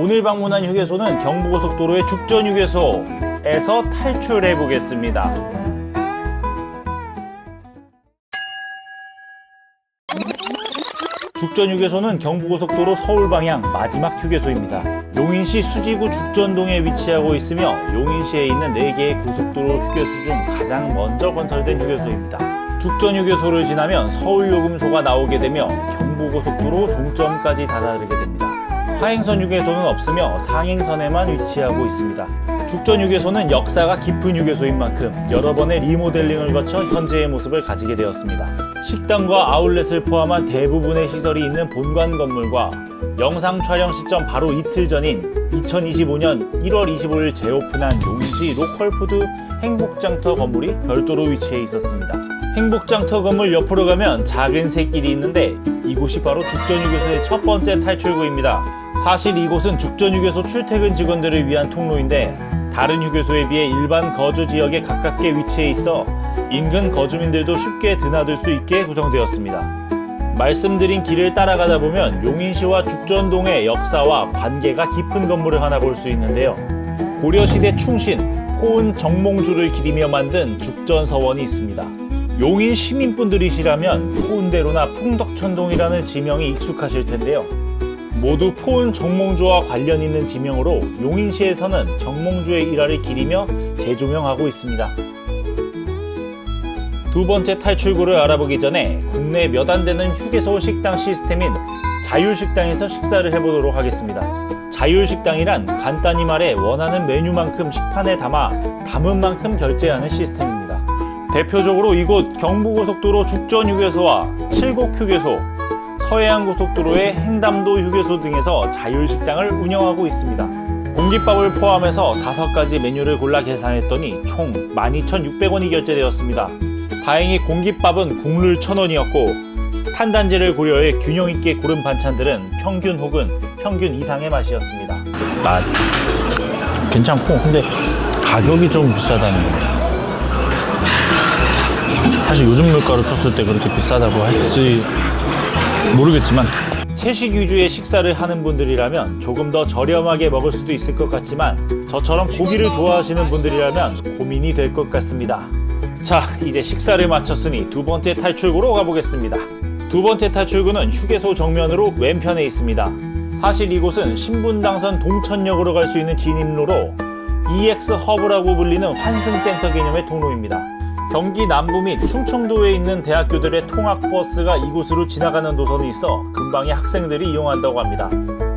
오늘 방문한 휴게소는 경부고속도로의 죽전휴게소에서 탈출해 보겠습니다. 죽전휴게소는 경부고속도로 서울 방향 마지막 휴게소입니다. 용인시 수지구 죽전동에 위치하고 있으며 용인시에 있는 4개의 고속도로 휴게소 중 가장 먼저 건설된 휴게소입니다. 죽전휴게소를 지나면 서울요금소가 나오게 되며 경부고속도로 종점까지 다다르게 됩니다. 하행선 휴게소는 없으며 상행선에만 위치하고 있습니다. 죽전 휴게소는 역사가 깊은 휴게소인 만큼 여러 번의 리모델링을 거쳐 현재의 모습을 가지게 되었습니다. 식당과 아울렛을 포함한 대부분의 시설이 있는 본관 건물과 영상 촬영 시점 바로 이틀 전인 2025년 1월 25일 재오픈한 용인시 로컬푸드 행복장터 건물이 별도로 위치해 있었습니다. 행복장터 건물 옆으로 가면 작은 새길이 있는데 이곳이 바로 죽전휴게소의 첫 번째 탈출구입니다. 사실 이곳은 죽전휴게소 출퇴근 직원들을 위한 통로인데 다른 휴게소에 비해 일반 거주 지역에 가깝게 위치해 있어 인근 거주민들도 쉽게 드나들 수 있게 구성되었습니다. 말씀드린 길을 따라가다 보면 용인시와 죽전동의 역사와 관계가 깊은 건물을 하나 볼 수 있는데요. 고려시대 충신 포은 정몽주를 기리며 만든 죽전서원이 있습니다. 용인 시민분들이시라면 포은대로나 풍덕천동이라는 지명이 익숙하실 텐데요. 모두 포은 정몽주와 관련 있는 지명으로 용인시에서는 정몽주의 일화를 기리며 재조명하고 있습니다. 두 번째 탈출구를 알아보기 전에 국내 몇 안 되는 휴게소 식당 시스템인 자율식당에서 식사를 해보도록 하겠습니다. 자율식당이란 간단히 말해 원하는 메뉴만큼 식판에 담아 담은 만큼 결제하는 시스템입니다. 대표적으로 이곳 경부고속도로 죽전휴게소와 칠곡휴게소, 서해안고속도로의 행담도 휴게소 등에서 자율식당을 운영하고 있습니다. 공깃밥을 포함해서 다섯 가지 메뉴를 골라 계산했더니 총 12,600원이 결제되었습니다. 다행히 공깃밥은 국룰 1,000원이었고 탄단지를 고려해 균형 있게 고른 반찬들은 평균 혹은 평균 이상의 맛이었습니다. 맛 괜찮고 근데 가격이 좀 비싸다는 거예요. 사실 요즘 물가로 쳤을 때 그렇게 비싸다고 할지 모르겠지만 채식 위주의 식사를 하는 분들이라면 조금 더 저렴하게 먹을 수도 있을 것 같지만 저처럼 고기를 좋아하시는 분들이라면 고민이 될 것 같습니다. 자, 이제 식사를 마쳤으니 두 번째 탈출구로 가보겠습니다. 두 번째 탈출구는 휴게소 정면으로 왼편에 있습니다. 사실 이곳은 신분당선 동천역으로 갈 수 있는 진입로로 EX 허브라고 불리는 환승센터 개념의 통로입니다. 경기 남부 및 충청도에 있는 대학교들의 통학버스가 이곳으로 지나가는 노선이 있어 근방에 학생들이 이용한다고 합니다.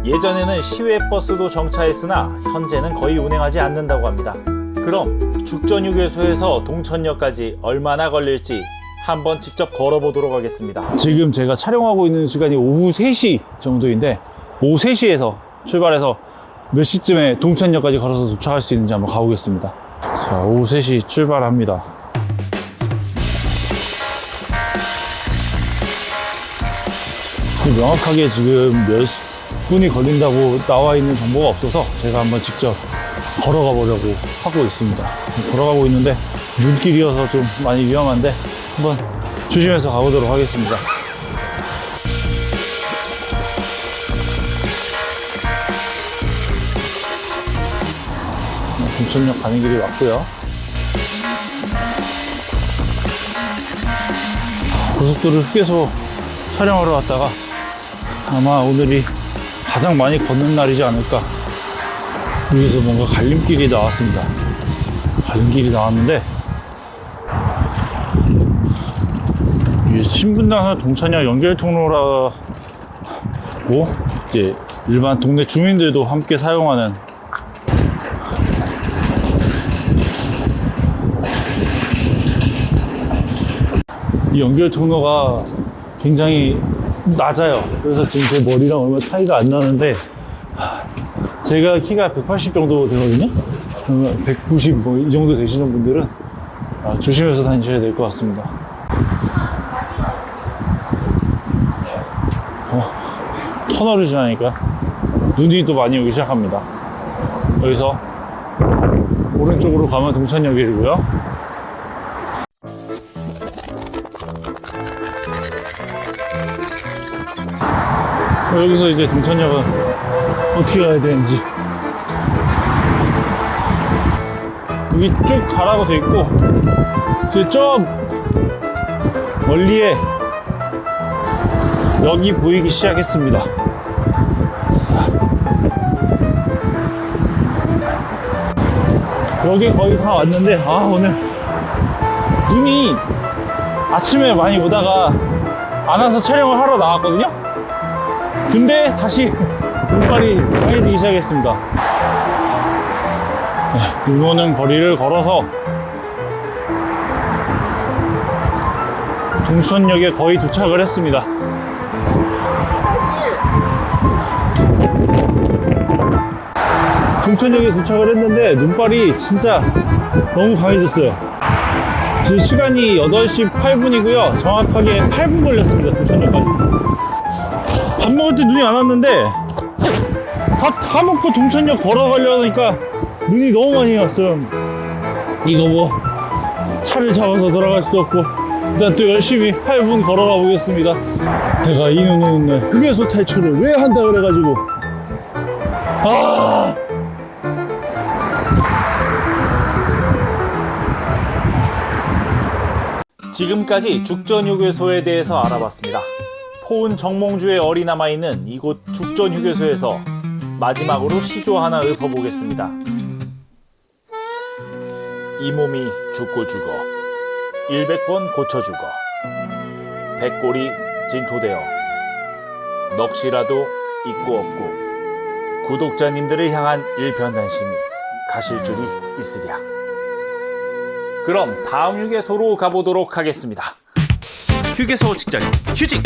예전에는 시외버스도 정차했으나 현재는 거의 운행하지 않는다고 합니다. 그럼 죽전휴게소에서 동천역까지 얼마나 걸릴지 한번 직접 걸어보도록 하겠습니다. 지금 제가 촬영하고 있는 시간이 오후 3시 정도인데 오후 3시에서 출발해서 몇 시쯤에 동천역까지 걸어서 도착할 수 있는지 한번 가보겠습니다. 자, 오후 3시 출발합니다. 명확하게 지금 몇 분이 걸린다고 나와 있는 정보가 없어서 제가 한번 직접 걸어가 보려고 하고 있습니다. 걸어가고 있는데 눈길이어서 좀 많이 위험한데 한번 조심해서 가보도록 하겠습니다. 동천역 가는 길이 맞고요. 고속도로 휴게소 촬영하러 왔다가 아마 오늘이 가장 많이 걷는 날이지 않을까. 여기서 뭔가 갈림길이 나왔습니다. 갈림길이 나왔는데, 이게 신분당선 동천역 연결 통로라고, 이제 일반 동네 주민들도 함께 사용하는 이 연결 통로가 굉장히 낮아요. 그래서 지금 제 머리랑 얼마 차이가 안 나는데 하, 제가 키가 180 정도 되거든요. 그러면 190 뭐 이 정도 되시는 분들은 아, 조심해서 다니셔야 될 것 같습니다. 어, 터널을 지나니까 눈이 또 많이 오기 시작합니다. 여기서 오른쪽으로 가면 동천역이고요. 여기서 이제 동천역은 어떻게 가야 되는지. 여기 쭉 가라고 돼 있고, 저 멀리에 여기 보이기 시작했습니다. 여기 거의 다 왔는데, 아, 오늘 눈이 아침에 많이 오다가 안 와서 촬영을 하러 나왔거든요? 근데 다시 눈발이 강해지기 시작했습니다. 네, 이거는 거리를 걸어서 동천역에 거의 도착을 했습니다. 동천역에 도착을 했는데 눈발이 진짜 너무 강해졌어요. 지금 시간이 8시 8분이고요. 정확하게 8분 걸렸습니다. 동천역까지. 밥 먹을 때 눈이 안 왔는데 다, 다 먹고 동천역 걸어가려니까 눈이 너무 많이 왔어요. 이거 뭐 차를 잡아서 돌아갈 수도 없고 일단 또 열심히 8분 걸어가 보겠습니다. 내가 이 눈 오는 날 휴게소 탈출을 왜 한다 그래가지고 아 지금까지 죽전휴게소에 대해서 알아봤습니다. 포은 정몽주의 얼이 남아있는 이곳 죽전휴게소에서 마지막으로 시조 하나 읊어보겠습니다. 이 몸이 죽고 죽어 100번 고쳐 죽어 백골이 진토되어 넋이라도 있고 없고 구독자님들을 향한 일편단심이 가실 줄이 있으랴. 그럼 다음 휴게소로 가보도록 하겠습니다. 휴게소 직전인 휴직